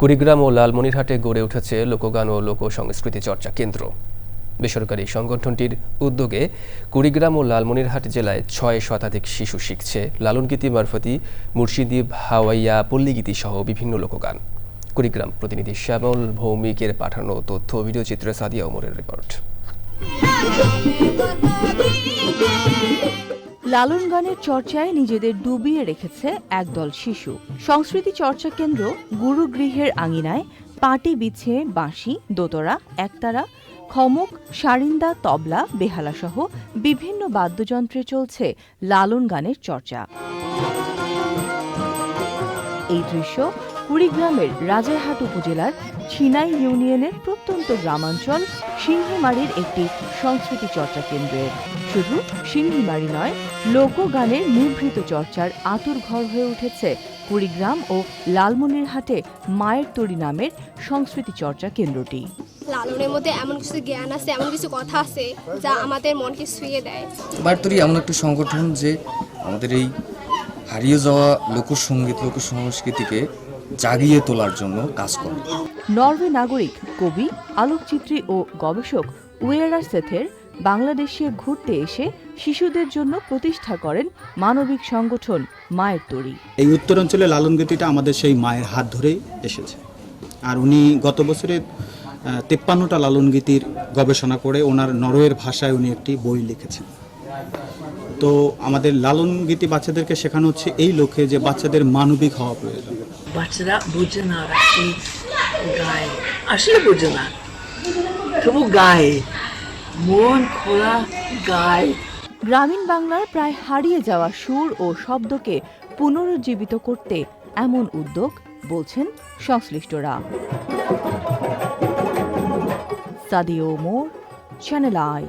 কুড়িগ্রাম ও লালমনিরহাটে গড়ে উঠেছে লোকগান ও লোক সংস্কৃতি চর্চা কেন্দ্র। বেসরকারি সংগঠনটির উদ্যোগে কুড়িগ্রাম ও লালমনিরহাট জেলায় ছয় শতাধিক শিশু শিখছে লালনগীতি মারফতি মুর্শিদি হাওয়াইয়া, পল্লীগীতি সহ বিভিন্ন লোকগান। কুড়িগ্রাম প্রতিনিধি শ্যামল ভৌমিকের পাঠানো তথ্য ভিডিওচিত্রে সাদিয়া ওমরের রিপোর্ট। লালন গানের চর্চায় নিজেদের ডুবিয়ে রেখেছে একদল শিশু। সংস্কৃতি চর্চা কেন্দ্র গুরুগৃহের আঙিনায় পাটি বিছে বাঁশি, দোতরা, একতারা, খমক, সারিন্দা, তবলা বেহালা সহ বিভিন্ন বাদ্যযন্ত্রে চলছে লালন গানের চর্চা। এই দৃশ্য কুড়িগ্রামের রাজারহাট উপজেলার ছিনাই ইউনিয়নের প্রত্যন্ত গ্রামাঞ্চল সিংহিমারির একটি সংস্কৃতি চর্চা কেন্দ্রের। শুধু সিংহিমারি নয় লোকগানের নিভৃত চর্চার আতুর ঘর হয়ে উঠেছে কুড়িগ্রাম ও লালমনিরহাটে মায়ের তরি নামের সংস্কৃতি চর্চা কেন্দ্রটি। লালনের মধ্যে এমন কিছু জ্ঞান আছে এমন কিছু কথা আছে যা আমাদের মনকে ছুঁয়ে দেয়। বারতরি এমন একটা সংগঠন যে আমাদের এই হারিয়ে যাওয়া লোকসঙ্গীত লোক সংস্কৃতিকে জাগিয়ে তোলার জন্য কাজ করে। নরওয়ে নাগরিক কবি আলোকচিত্রী ও গবেষক উয়েরার সেথের বাংলাদেশে ঘুরতে এসে শিশুদের জন্য প্রতিষ্ঠা করেন মানবিক সংগঠন মায়ের তরি। এই উত্তরাঞ্চলে লালন লালনগীতিটা আমাদের সেই মায়ের হাত ধরেই এসেছে। আর উনি গত বছরে তেপ্পান্নটা লালনগীতির গবেষণা করে ওনার নরওয়ের ভাষায় উনি একটি বই লিখেছেন। তো আমাদের লালনগীতি বাচ্চাদেরকে শেখানো হচ্ছে এই লক্ষ্যে যে বাচ্চাদের মানবিক হওয়া প্রয়োজন। বাচ্চারা বোঝে না ওরা আসলে গায়ে। আসলে বোঝে না। তবু গায়ে। মন খোলা, গায়ে। গ্রামীণ বাংলার প্রায় হারিয়ে যাওয়া সুর ও শব্দকে পুনরুজ্জীবিত করতে এমন উদ্যোগ বলছেন সংশ্লিষ্টরা। সাদিও মোর চ্যানেল আই।